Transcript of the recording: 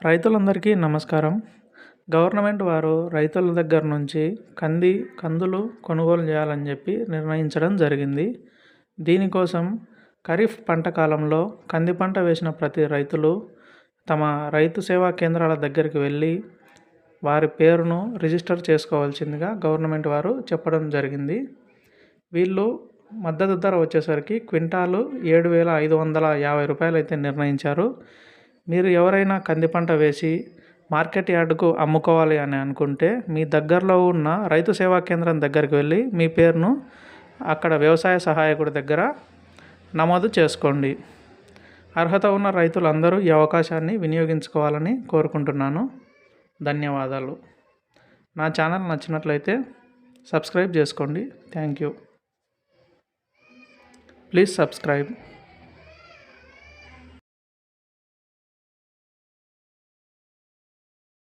రైతులందరికీ నమస్కారం. గవర్నమెంట్ వారు రైతుల దగ్గర నుంచి కంది కందులు కొనుగోలు చేయాలని చెప్పి నిర్ణయించడం జరిగింది. దీనికోసం ఖరీఫ్ పంట కాలంలో కంది పంట వేసిన ప్రతి రైతులు తమ రైతు సేవా కేంద్రాల దగ్గరికి వెళ్ళి వారి పేరును రిజిస్టర్ చేసుకోవాల్సిందిగా గవర్నమెంట్ వారు చెప్పడం జరిగింది. వీళ్ళు మద్దతు ధర వచ్చేసరికి క్వింటాలు ఏడు వేల ఐదు వందల యాభై రూపాయలు అయితే నిర్ణయించారు. మీరు ఎవరైనా కంది పంట వేసి మార్కెట్ యార్డుకు అమ్ముకోవాలి అని అనుకుంటే మీ దగ్గరలో ఉన్న రైతు సేవా కేంద్రం దగ్గరికి వెళ్ళి మీ పేరును అక్కడ వ్యవసాయ సహాయకుడి దగ్గర నమోదు చేసుకోండి. అర్హత ఉన్న రైతులందరూ ఈ అవకాశాన్ని వినియోగించుకోవాలని కోరుకుంటున్నాను. ధన్యవాదాలు. నా ఛానల్ నచ్చినట్లయితే సబ్స్క్రైబ్ చేసుకోండి. Thank you. Please subscribe.